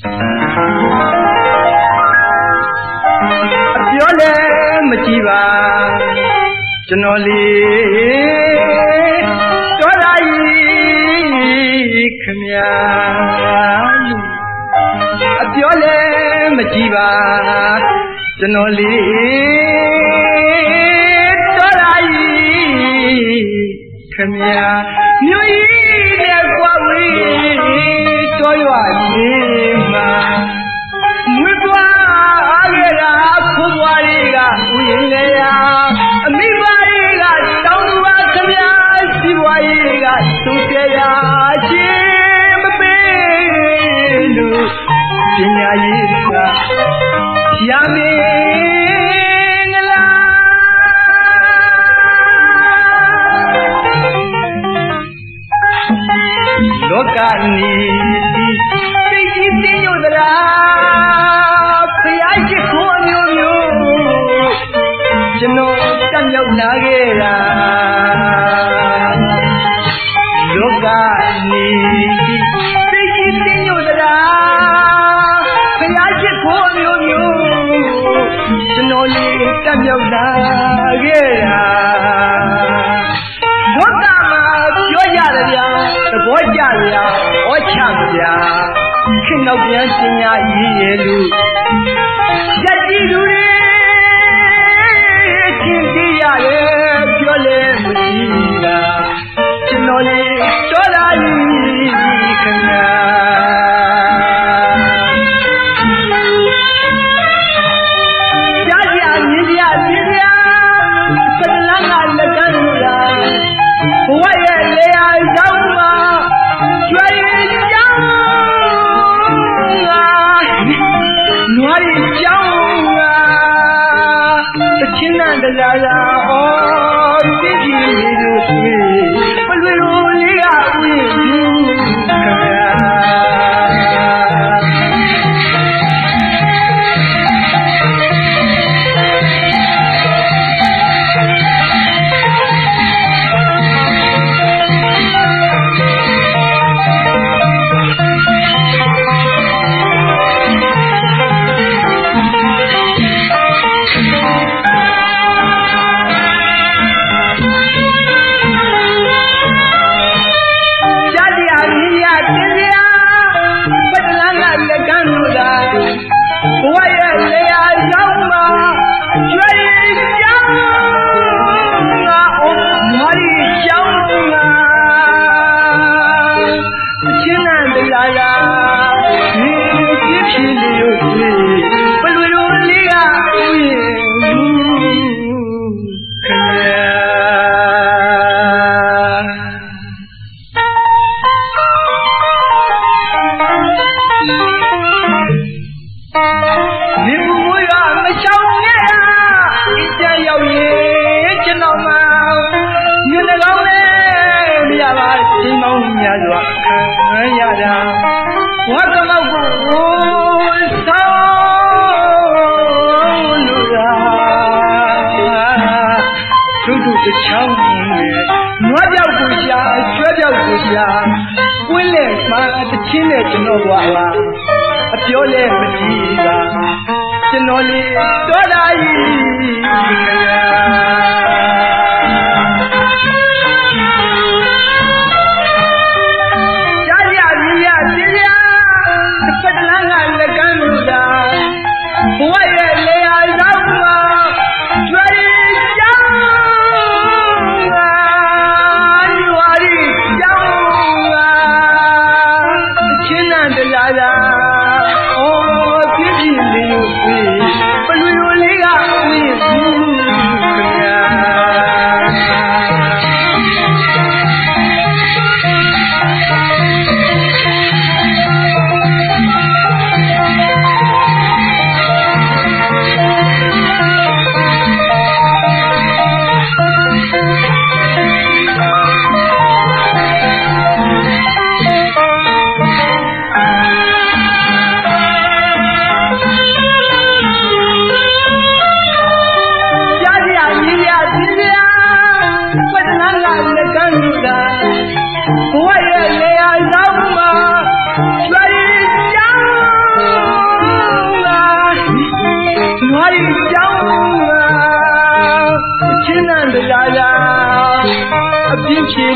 ပြောလဲမကြည့်ပါကျွန်တော်လေးတော်လာကြီးခမညာအပြောလဲမကြည့်ပါကျွန်တော်လေးတော်လာကြီးခမညာ ညာရေးကရမင်းငလာလောကနီတိစိတ်ကြီးသိညို့သလား တက်မြောက်လာခဲ့တာဘုဒ္ဓမှာပြောရတယ်ဗျာသဘောကျဗျာဩချဗျာခင်နောက်ပြန်ပညာရည်ရဲ့လူ ಮಾಡಲ್ಲ ကွင်းလဲမှာတချင်းနဲ့ကျွန်တော်ကွာအပြောလဲမကြည့်ပါကျွန်တော်လေးတော်လာကြီး But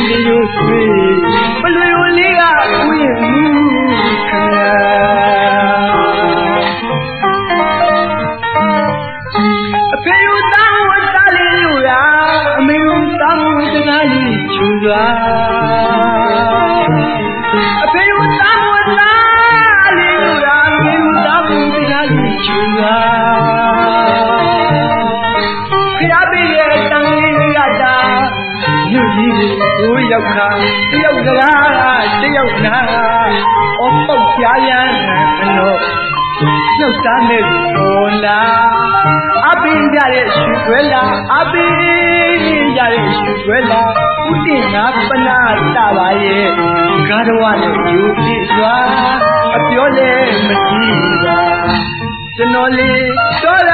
ချင်းမျိုးဆွေပလွေဝလေးကဥယျာဉ်မှုခင်ဗျာအဖေယူတောင်းဝတ်သားလေးယူရာအမေယူတောင်းဝတ်စကားလေးချူစွာအဖေယူတောင်းဝတ်သားလေးယူရာအမေယူတောင်းဝတ်စကားလေးချူစွာ ကြီးကိုရောက်ခါတယောက်စကားတယောက်နာအော်ပေါက်ပြားရန်တော့နှုတ်သားနဲ့ကိုလာအပင်းကြတဲ့ရွှေွယ်လာအပင်းကြတဲ့ရွှေွယ်လာဥတင်ငါပနာတပါရဲ့ကားတော်နဲ့ယူပြစွာအပြောလဲမကြည့်ပါကျွန်တော်လေးတော်လာ ਈ ခင်ဗျာ